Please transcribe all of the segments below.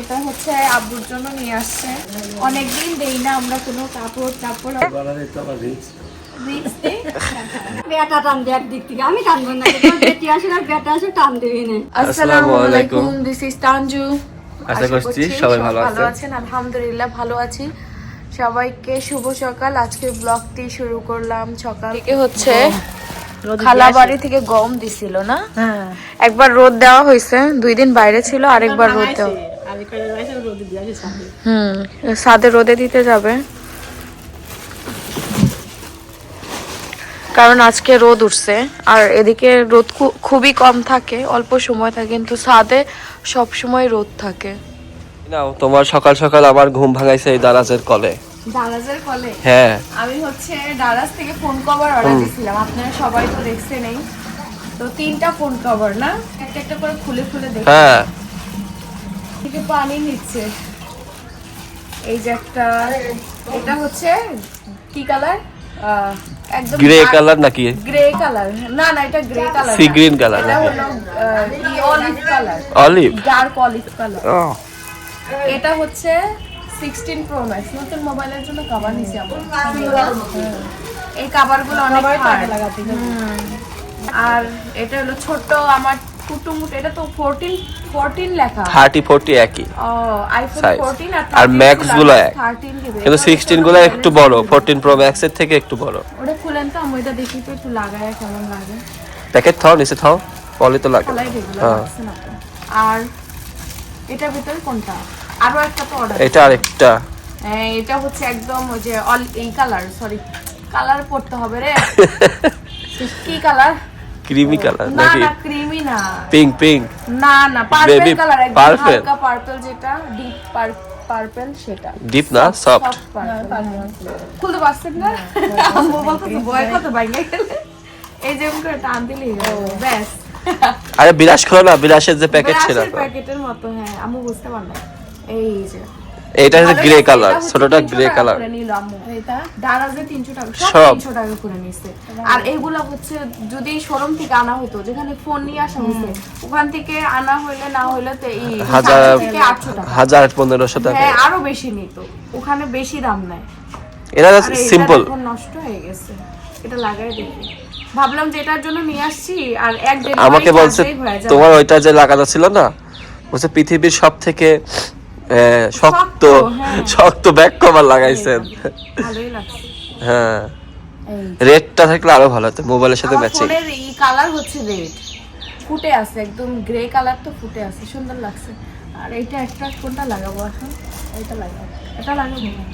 এটা হচ্ছে আব্বুর জন্য নিয়ে আসছে। অনেকদিন দেই না আমরা কোনো কাপড় টাপড় আশা করছি সবাই ভালো ভালো আছেন। আছেন আলহামদুলিল্লাহ ভালো আছি। সবাইকে শুভ সকাল। আজকে ব্লগটি শুরু করলাম সকাল থেকে হচ্ছে খালা বাড়ি থেকে গম দিছিল না? একবার রোদ দেওয়া হয়েছে দুই দিন বাইরে ছিল আরেকবার রোদ দেওয়া হুম সাদে রোদে দিতে যাবে। কারণ আজকে রোদ উঠছে আর এদিকে রোদ খুবই কম থাকে অল্প সময় থাকে কিন্তু ছাদে সব সময় রোদ থাকে। নাও তোমার সকাল সকাল আবার ঘুম ভাঙাইছে এই দারাজের কলে। দারাজের কলে? হ্যাঁ। আমি হচ্ছে দারাজ থেকে ফোন কভার অর্ডার দিয়েছিলাম আপনারা সবাই তো দেখছেন তো তিনটা ফোন কভার না? একটা একটা করে খুলে খুলে দেখি হ্যাঁ। থেকে পানি নিচ্ছে। এই যে একটা এটা হচ্ছে কি কালার? একদম গ্রে কালার নাকি? গ্রে কালার না না এটা গ্রে কালার colour এটা হলো olive colour olive dark olive colour এটা হচ্ছে সিক্সটিন প্রো ম্যাক্স নতুন মোবাইলের জন্য কভার নিছি আমরা। এই কভারগুলো অনেক। হুম। আর এটা হলো ছোট আমার কুটুমুট এটা তো লেখা। একই। ও আইফোন Size। 14 আর আর 13 গুলো এক। 13 কিন্তু সিক্সটিনগুলো একটু বড় ফোরটিন প্রো ম্যাক্স এর থেকে একটু বড়। ওটা খুলেন তো আমি ওইটা দেখি তো একটু লাগায় কেমন লাগে। প্যাকেট থাও নিচে থাও পলি তো লাগে। হ্যাঁ। আর এটার ভিতরে কোনটা? আরও একটা তো অর্ডার এটা আরেকটা। হ্যাঁ এটা হচ্ছে একদম ওই যে অল এই কালার সরি কালার পড়তে হবে রে। কি কালার ক্রিমি কালার না না ক্রিমি না। পিঙ্ক পিঙ্ক না না পার্পল কালার একদম purple? হালকা পার্পল যেটা ডিপ পার্পল সেটা। ডিপ না সফট। খুলতে পারছেন না? আম্মু বলতেছে ভয় কত বাইরে গেলে। এই যে করে টান দিলেই ব্যাস। আরে বিলাস খোলো না বিলাসের যে প্যাকেট ছিল প্যাকেটের মতো হ্যাঁ আম্মু বুঝতে পারল। এই যে। এটা হচ্ছে গ্রে কালার ছোটটা গ্রে কালার করে নিল আম্মু। দারাজে 300 টাকা, সব সব। 300 টাকা করে নিছে। আর এইগুলা হচ্ছে যদি শোরুম থেকে আনা হতো যেখানে ফোন নিয়ে আসা হয়েছে ওখান থেকে আনা হইলে না হইলে তো এই হাজার 700 থেকে 800 টাকা। হাজার পনেরোশো টাকা। হ্যাঁ আরও বেশি নিত। ওখানে বেশি দাম নেয়। এটা সিম্পল নষ্ট হয়ে গেছে। এটা লাগাই দেখি। ভাবলাম যে এটার জন্য নিয়ে আসছি আর এক আমাকে বলছে। তোমার ওইটা যে লাগানো ছিল না বলছে পৃথিবীর সব থেকে শক্ত শক্ত, হ্যাঁ। ব্যাক কভার লাগাইছেন। হ্যাঁ। রেডটা থাকলে আরও ভালো হতো মোবাইলের সাথে ম্যাচিং এই কালার হচ্ছে রেড ফুটে আছে একদম গ্রে কালার তো ফুটে আছে সুন্দর লাগছে। আর এইটা একটা কোনটা লাগাবো এখন? এইটা লাগাবো। এটা লাগাবো না।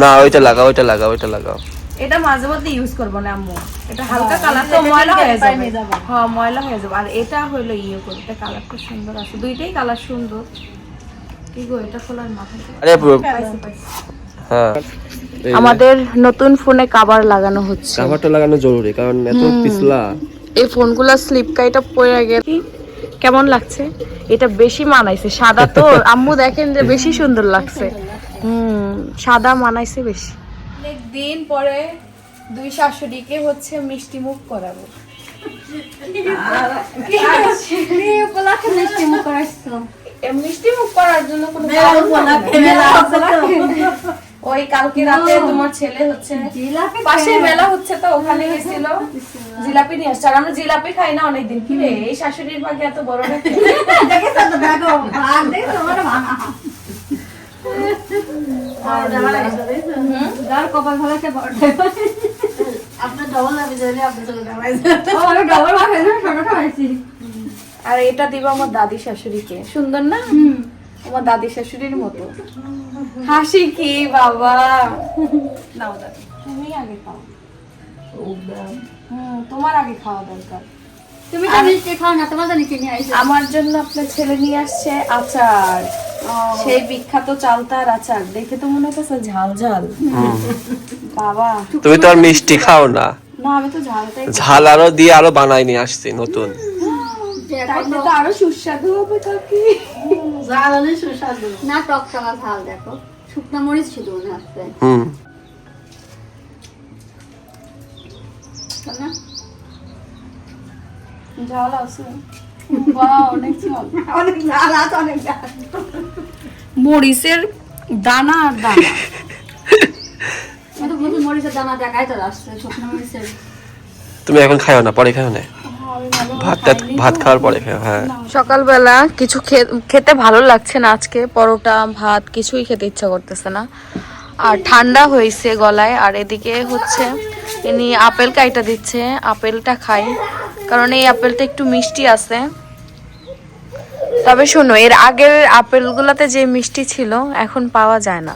না ওইটা লাগাও ওইটা লাগাও ওইটা লাগাও। এটা মাঝে মধ্যে ইউজ করব না আম্মু। এটা হালকা কালার তো ময়লা হয়ে যাবে। হ্যাঁ ময়লা হয়ে যাবে। আর এটা হলো ইয়ে করে এটা কালারটা সুন্দর আছে। দুইটাই কালার সুন্দর। আমাদের নতুন ফোনে কাভার লাগানো হচ্ছে। কাভারটা লাগানো জরুরি কারণ এত পিছলা। এই ফোনগুলো স্লিপ কাইটা পড়ে গেছে কেমন লাগছে? এটা বেশি মানাইছে। সাদা তো আম্মু দেখেন যে বেশি সুন্দর লাগছে। হুম সাদা মানাইছে বেশি। অনেক দিন পরে দুই শাশুড়িকে হচ্ছে মিষ্টি মুখ করাবো। মিষ্টি মুখ করাইছো এ মিষ্টি মুখ করার জন্য কোনো। ওই কালকে রাতে তোমার ছেলে হচ্ছে জিলাপি পাশে মেলা হচ্ছে তো ওখানে গেছিল। জিলাপি নিয়ে আসছে। আর আমরা জিলাপি খাই না অনেকদিন। কি রে এই শাশুড়ির ভাগে এত বড় আপনার ডবল আমি জানি আপনি চলে যাবেন ও আমি ডবল ভাগে ছোট খাইছি আর এটা দিব আমার দাদি শাশুড়িকে। সুন্দর না? আমার দাদি শাশুড়ির মতো। হাসি কি বাবা? নাও দাদি। তুমি আগে খাও। তোমার আগে খাওয়া দরকার। তুমি তো মিষ্টি খাও না তোমার জানি কিনে আইছো আমার জন্য আপনার ছেলে নিয়ে আসছে আচার। সেই বিখ্যাত চালতার আচার। দেখে তো মনে হচ্ছে ঝাল ঝাল। বাবা। তুমি তো আর মিষ্টি খাও না। না আমি তো ঝালটাই ঝাল আরও দিয়ে আরও বানাই নিয়ে আসছি নতুন। তো আরও সুস্বাদু হবে কাকি। জ্বালানি সুস্বাদু। না টক টকা ঝাল দেখো। শুকনো মরিচ মনে হচ্ছে। হুম। ঝাল আছে। ঝাল। ঝাল ঝাল। মরিচের দানা আর দানা। মরিচের দানা দেখাই তো আসছে শুকনো মরিচের। তুমি এখন খাও না পরে খাও না? ভাত খাওয়ার পরে হ্যাঁ। সকালবেলা কিছু খেতে ভালো লাগছে না আজকে। পরোটা, ভাত কিছুই খেতে ইচ্ছা করতেছে না। আর ঠান্ডা হয়েছে গলায়। আর এদিকে হচ্ছে ইনি আপেল কাইটা দিচ্ছে। আপেলটা খাই। কারণ এই আপেলটা একটু মিষ্টি আছে। তবে শোনো, এর আগের আপেলগুলোতে যে মিষ্টি ছিল, এখন পাওয়া যায় না।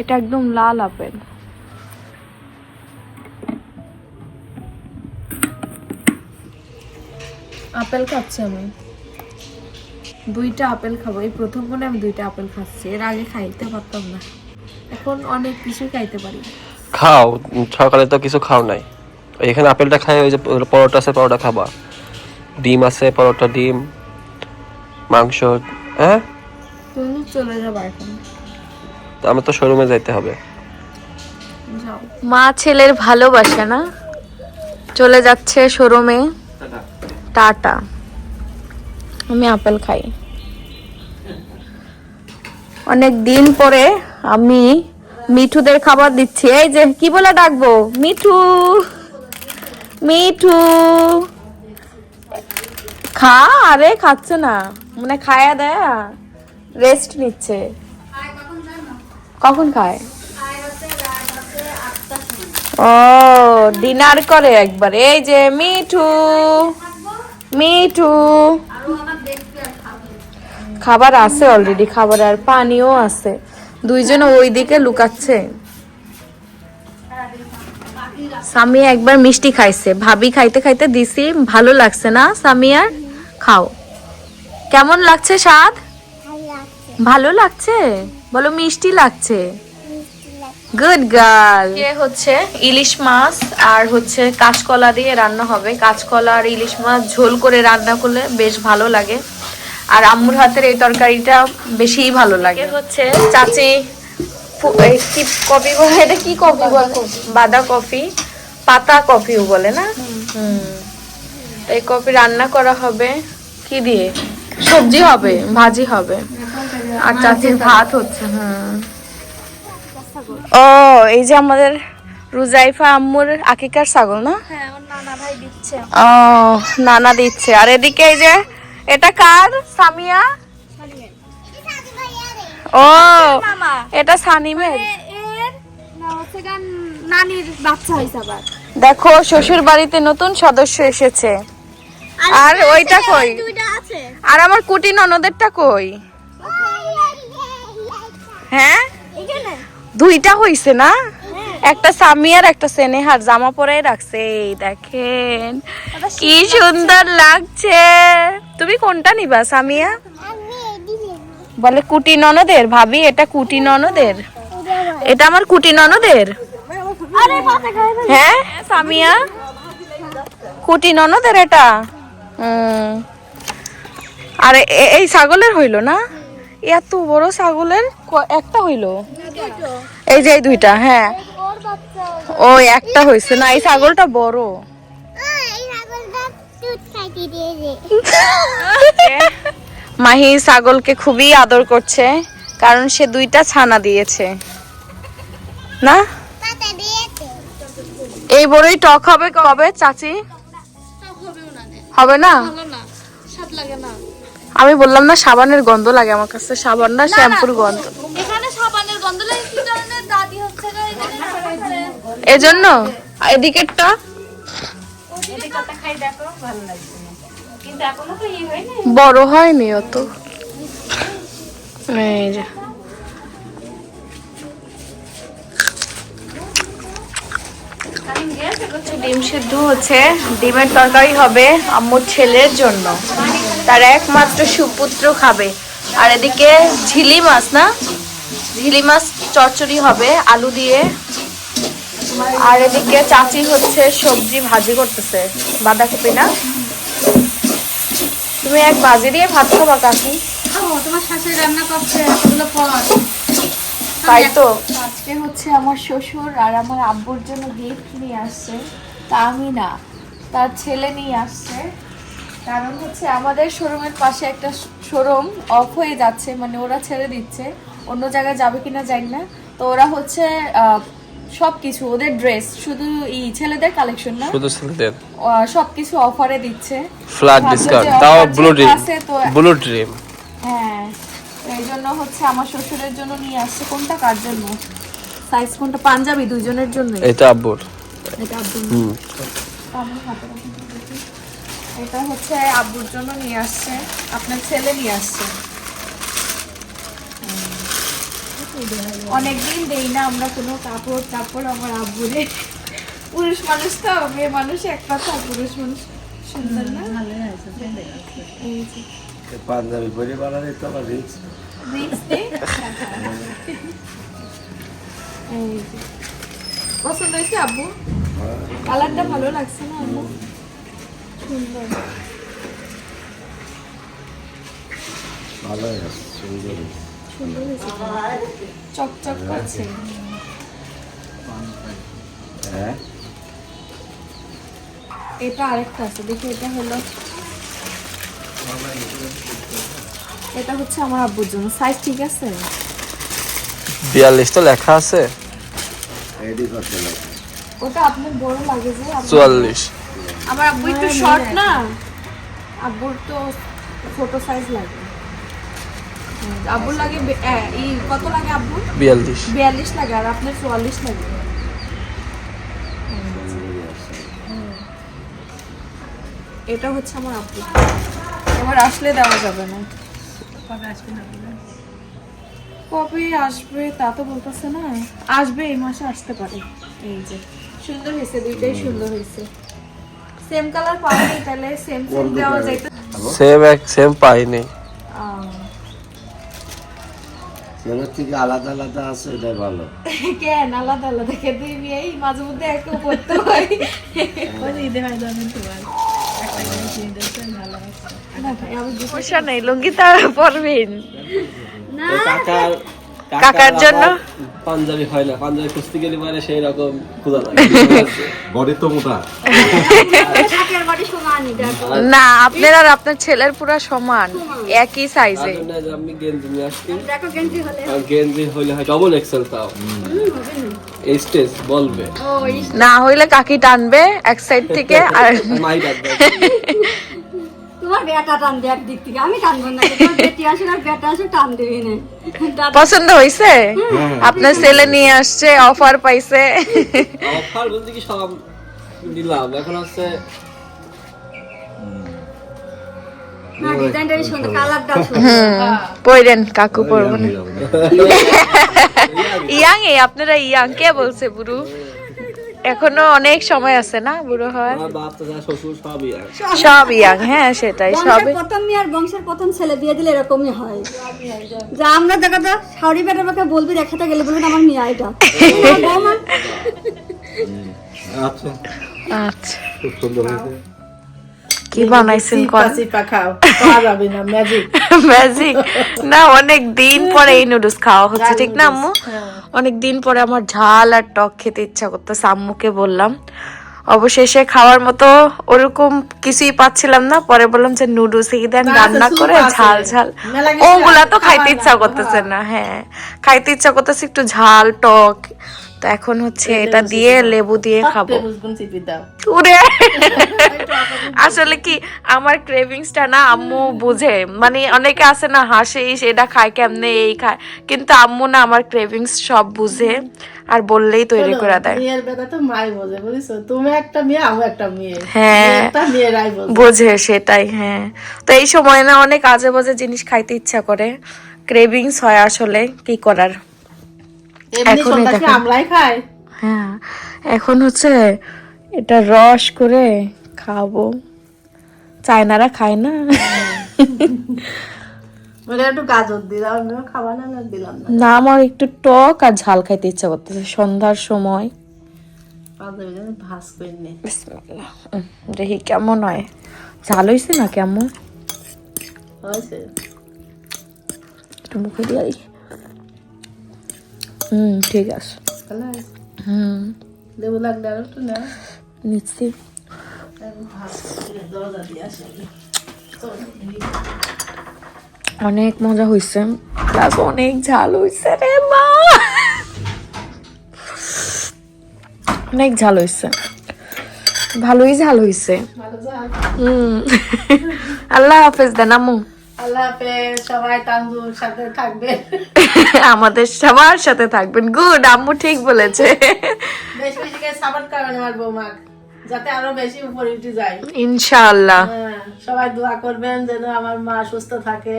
এটা একদম লাল আপেল। আপেল খাচ্ছি আমি। দুইটা আপেল খাব। এই প্রথম মনে আমি দুইটা আপেল খাচ্ছি। এর আগে খাইতে পারতাম না। এখন অনেক কিছু খাইতে পারি। খাও। সকালে তো কিছু খাও নাই। এখানে আপেলটা খাই ওই যে পরোটা আছে পরোটা খাবা। ডিম আছে পরোটা ডিম মাংস হ্যাঁ? তুমি চলে যাব এখন। তো আমার তো শোরুমে যাইতে হবে। যাও। মা ছেলের ভালোবাসে না? চলে যাচ্ছে শোরুমে। টাটা। আমি আপেল খাই। অনেক দিন পরে আমি মিঠুদের খাবার দিচ্ছি। এই যে কি বলে ডাকবো? মিঠু মিঠু। খা আরে খাচ্ছে না। মানে খায়া দেয়। রেস্ট নিচ্ছে। কখন খায়? ও ডিনার করে একবার। এই যে মিঠু। মিঠু খাবার আছে অলরেডি খাবার আর পানিও আছে। দুইজন ওইদিকে লুকাচ্ছে। সামিয়া একবার মিষ্টি খাইছে। ভাবি খাইতে খাইতে দিছি ভালো লাগছে না স্বামী আর? খাও। কেমন লাগছে স্বাদ? ভালো লাগছে? বলো মিষ্টি লাগছে। গুড গার্ল এ হচ্ছে ইলিশ মাছ আর হচ্ছে কাঁচকলা দিয়ে রান্না হবে। কাঁচকলা আর ইলিশ মাছ ঝোল করে রান্না করলে বেশ ভালো লাগে। আর আম্মুর হাতের এই তরকারিটা বেশিই ভালো লাগে। হচ্ছে চাচি কি কফি বলে? এটা কি কফি বলে? বাদা কফি পাতা কফিও বলে না? হুম। এই কফি রান্না করা হবে কি দিয়ে? সবজি হবে ভাজি হবে। আর চাচির ভাত হচ্ছে হ্যাঁ ও এই যে আমাদের রুজাইফা আম্মুর আকিকার ছাগল না? হ্যাঁ ওর নানা ভাই দিচ্ছে। ও নানা দিচ্ছে। আর এদিকে এই যে এটা কার? সামিয়া? ও এটা সানিমের। এর না হচ্ছে গান নানির বাচ্চা হয়েছে আবার। দেখো শ্বশুর বাড়িতে নতুন সদস্য এসেছে। আর ওইটা কই? আর আমার কুটি ননদেরটা কই? হ্যাঁ এখানে দুইটা হইছে না? একটা সামিয়ার একটা সেনেহার জামা পরে রাখছে। এই দেখেন কি সুন্দর লাগছে। তুমি কোনটা নিবা সামিয়া? বলে কুটি ননদের ভাবি এটা কুটি ননদের। এটা আমার কুটি ননদের? হ্যাঁ সামিয়া? কুটি ননদের এটা। আর এই ছাগলের হইল না? এত বড় ছাগলের ক- একটা হইল? এই যে এই দুইটা হ্যাঁ। ওই একটা হইছে না এই ছাগলটা বড়। মাহি ছাগলকে খুবই আদর করছে কারণ সে দুইটা ছানা দিয়েছে। না? এই বড়ই টক হবে কবে চাচি? হবে না? লাগে না। আমি বললাম না সাবানের গন্ধ লাগে আমার কাছে। সাবান না শ্যাম্পুর গন্ধ। এখানে সাবানের গন্ধ লাগে কি ধরনের দাদি হচ্ছে এজন্য? এদিকেরটা? বড় হয়নি অত। এই যে। ডিম সিদ্ধ হচ্ছে। ডিমের তরকারি হবে আম্মুর ছেলের জন্য। তার একমাত্র সুপুত্র খাবে। আর এদিকে ঝিলি মাছ না? ঝিলি মাছ চচ্চড়ি হবে, আলু দিয়ে। আর এদিকে চাচি হচ্ছে সবজি ভাজি করতেছে। বাঁধাকপি না? তুমি এক ভাজি দিয়ে ভাত খাবা, কাকি। তোমার শাশুড়ি রান্না করছে তাই তো। আজকে হচ্ছে আমার শ্বশুর আর আমার আব্বুর জন্য গিফট নিয়ে আসছে। তা আমি না তার ছেলে নিয়ে আসছে। কারণ হচ্ছে আমাদের শোরুমের পাশে একটা শোরুম অফ হয়ে যাচ্ছে মানে ওরা ছেড়ে দিচ্ছে। অন্য জায়গায় যাবে কিনা জানি না। তো ওরা হচ্ছে সব কিছু ওদের ড্রেস শুধু ই ছেলেদের কালেকশন না? শুধু ছেলেদের। সব কিছু অফারে দিচ্ছে। ফ্ল্যাট ডিসকাউন্ট তাও ব্লু ড্রিম ব্লু ড্রিম হ্যাঁ। এই জন্য হচ্ছে আমার শ্বশুরের জন্য নিয়ে আসছে। কোনটা কার জন্য? সাইজ কোনটা? পাঞ্জাবি দুইজনের জন্য এটা আব্বুর। এটা আব্বুর। হুম। এটা হচ্ছে আব্বুর জন্য নিয়ে আসছে। আপনার ছেলে নিয়ে আসছে। অনেকদিন দেই না আমরা কোনো কাপড় কাপড় আমার আব্বুরে। পুরুষ মানুষ তো মেয়ে মানুষ এক কথা পুরুষ মানুষ সুন্দর না? যে। পাঞ্জাবি পরে বানালে তো আবার রিক্স। পছন্দ হয়েছে আব্বু? কালারটা ভালো লাগছে না আব্বু? সুন্দর। ভালো সুন্দর সুন্দর চকচক করছে। হ্যাঁ? এটা আরেকটা আছে দেখি এটা হলো এটা হচ্ছে আমার আব্বুর জন্য। সাইজ ঠিক আছে? বিয়াল্লিশ তো লেখা আছে। লাগে ওটা আপনার বড় লাগে যে চুয়াল্লিশ। আমার আব্বু একটু শর্ট না? আব্বুর তো ছোট সাইজ লাগে। আব্বুর লাগে এই কত লাগে আব্বুর? বিয়াল্লিশ। বিয়াল্লিশ লাগে আর আপনার চুয়াল্লিশ লাগে। এটা হচ্ছে আমার আব্বু এবার আসলে দেওয়া যাবে না। কবে আসবে তা তো বলতেছে না। আসবে এই মাসে আসতে পারে। এই যে সুন্দর হয়েছে দুইটাই সুন্দর হয়েছে। সেম কালার পাওয়া তাহলে সেম সেম দেওয়া যাইতে। সেম এক সেম পাইনি। সেগুলোর থেকে আলাদা আলাদা আছে এটাই ভালো। কেন? আলাদা আলাদা খেতে এই মাঝে মধ্যে একটু করতে হয়। সমস্যা নেই লুঙ্গি পরবেন কাকার কাকার জন্য? পাঞ্জাবি হয় না পাঞ্জাবি খুঁজতে গেলে মানে সেই রকম খোঁজা লাগে বডি তো মোটা। না আপনার আর আপনার ছেলের পুরা সমান একই সাইজে আমি গেঞ্জি নিয়ে আসছি। দেখো গেঞ্জি হলে। হয় ডবল এক্সেল তাও। এই স্টেজ বলবে। না হইলে কাকি টানবে এক সাইড থেকে আর মাই তোমার বেটা টানবে একদিক থেকে আমি টানবো না। তোমার বেটি আসে আর বেটা আসে টান দেবে না পছন্দ হয়েছে আপনার ছেলে নিয়ে আসছে অফার পাইছে। অফার বলতে কি সব দিলাম এখন হচ্ছে কাকু ইয়াং এ আপনারা ইয়াং কে বলছে বুড়ো? এখনও অনেক সময় আছে না বুড়ো হয়? আমার বাপ তো যা শ্বশুর সবই আর সব ইয়াং হ্যাঁ সেটাই সব সবই। প্রথম মেয়ার বংশের প্রথম ছেলে বিয়ে দিলে এরকমই হয়। যা আমরা দেখা তো শাড়ি বেটা বাকে বলবি রেখাতে গেলে বলবেন আমার মেয়ে এটা আচ্ছা। আচ্ছা। খুব সুন্দর হয়েছে। কি বানাইছেন ম্যাজিক ম্যাজিক না অনেক দিন পরে এই নুডলস খাওয়া হচ্ছে ঠিক না আম্মু? অনেক দিন পরে আমার ঝাল আর টক খেতে ইচ্ছা করতেছে আম্মুকে বললাম। অবশেষে খাওয়ার মতো ওরকম কিছুই পাচ্ছিলাম না পরে বললাম যে নুডলস দেন রান্না করে ঝাল ঝাল। ওগুলা তো খাইতে ইচ্ছা করতেছে না হ্যাঁ। খাইতে ইচ্ছা করতেছে একটু ঝাল টক। তো এখন হচ্ছে এটা দিয়ে লেবু দিয়ে খাব। উরে আসলে কি আমার ক্রেভিংসটা না আম্মু বুঝে। মানে অনেকে আছে না হাসে এটা খায় কেমনে? এই খায়। কিন্তু আম্মু না আমার ক্রেভিংস সব বুঝে আর বললেই তৈরি করে দেয়। মেয়ের বেলা তো মাই বোঝে বুঝছ? তুমি একটা মেয়ে আমি একটা মেয়ে। হ্যাঁ। মেয়েরাই বোঝে। বোঝে সেটাই হ্যাঁ। তো এই সময় না অনেক আজে বাজে জিনিস খাইতে ইচ্ছা করে। ক্রেভিংস হয় আসলে কি করার? এখন হ্যাঁ এখন হচ্ছে এটা রস করে খাব। চায়নারা খায় না। না আমার একটু টক আর ঝাল খাইতে ইচ্ছা করতেছে সন্ধ্যার সময়। দেখি কেমন হয়। ঝাল হয়েছে না কেমন? মুখে দিয়ে হুম ঠিক আছে। হুম। লেবু লাগলে আর একটু না নিচ্ছি। অনেক মজা হয়েছে প্লাস অনেক ঝাল হয়েছে রে মা। অনেক ঝাল হয়েছে ভালোই ঝাল হয়েছে হুম। আল্লাহ হাফেজ দেন হাফেজ সবাই তান্দুর সাথে থাকবে আমাদের সবার সাথে থাকবেন। গুড আম্মু ঠিক বলেছে। বেশি বেশি করে সাপোর্ট করবেন আমার বৌমাক যাতে আরও বেশি উপরে উঠে যায়। ইনশাআল্লাহ। হ্যাঁ, সবাই দোয়া করবেন যেন আমার মা সুস্থ থাকে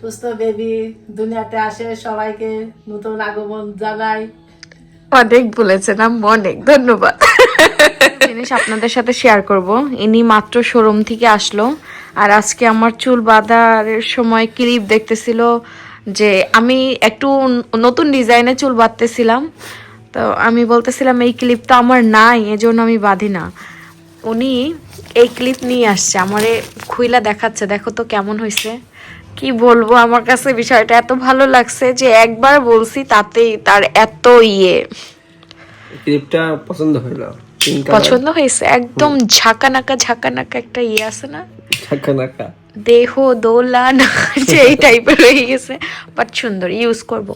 সুস্থ বেবি দুনিয়াতে আসে সবাইকে নতুন আগমন জানাই। অনেক বলেছেন আম্মু অনেক ধন্যবাদ। জিনিস আপনাদের সাথে শেয়ার করব। ইনি মাত্র শোরুম থেকে আসলো। আর আজকে আমার চুল বাঁধার সময় ক্লিপ দেখতেছিল যে আমি একটু নতুন ডিজাইনে চুল বাঁধতেছিলাম। তো আমি বলতেছিলাম, এই ক্লিপ তো আমার নাই, এজন্য আমি বাঁধি না। উনি এই ক্লিপ নিয়ে আসছে, আমারে খুইলা দেখাচ্ছে, দেখো তো কেমন হয়েছে কি বলব, আমার কাছে বিষয়টা এত ভালো লাগছে যে একবার বলছি তাতেই তার এত ইয়ে। ক্লিপটা পছন্দ হইল। পছন্দ হয়েছে? একদম ঝাঁকানাকা ঝাঁকানাকা একটা ইয়ে আছে না? কালার দেহ দোলান যে এই টাইপের হয়ে গেছে। বাট সুন্দর ইউজ করব।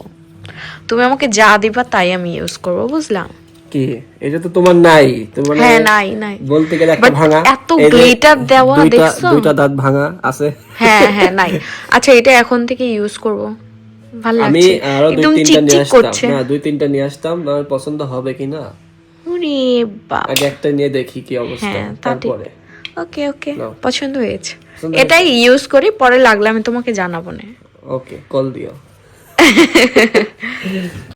তুমি আমাকে যা দিবা তাই আমি ইউজ করব বুঝলাম? কি? এটা তো তোমার নাই। তোমার হ্যাঁ নাই নাই। বলতে গেলে একটা ভাঙা। এত glitter দেওয়া দেখছ? দুইটা দাঁত ভাঙা আছে। হ্যাঁ হ্যাঁ নাই। আচ্ছা এটা এখন থেকে ইউজ করব। ভালো আমি আরও দুই তিনটা নিয়ে আসতাম। না দুই তিনটা নিয়ে আসতাম আমার পছন্দ হবে কিনা? ওরে আগে একটা নিয়ে দেখি কি অবস্থা হ্যাঁ তারপরে। ওকে ওকে পছন্দ হয়েছে। এটাই ইউজ করি পরে লাগলে আমি তোমাকে জানাব না। ওকে কল দিও।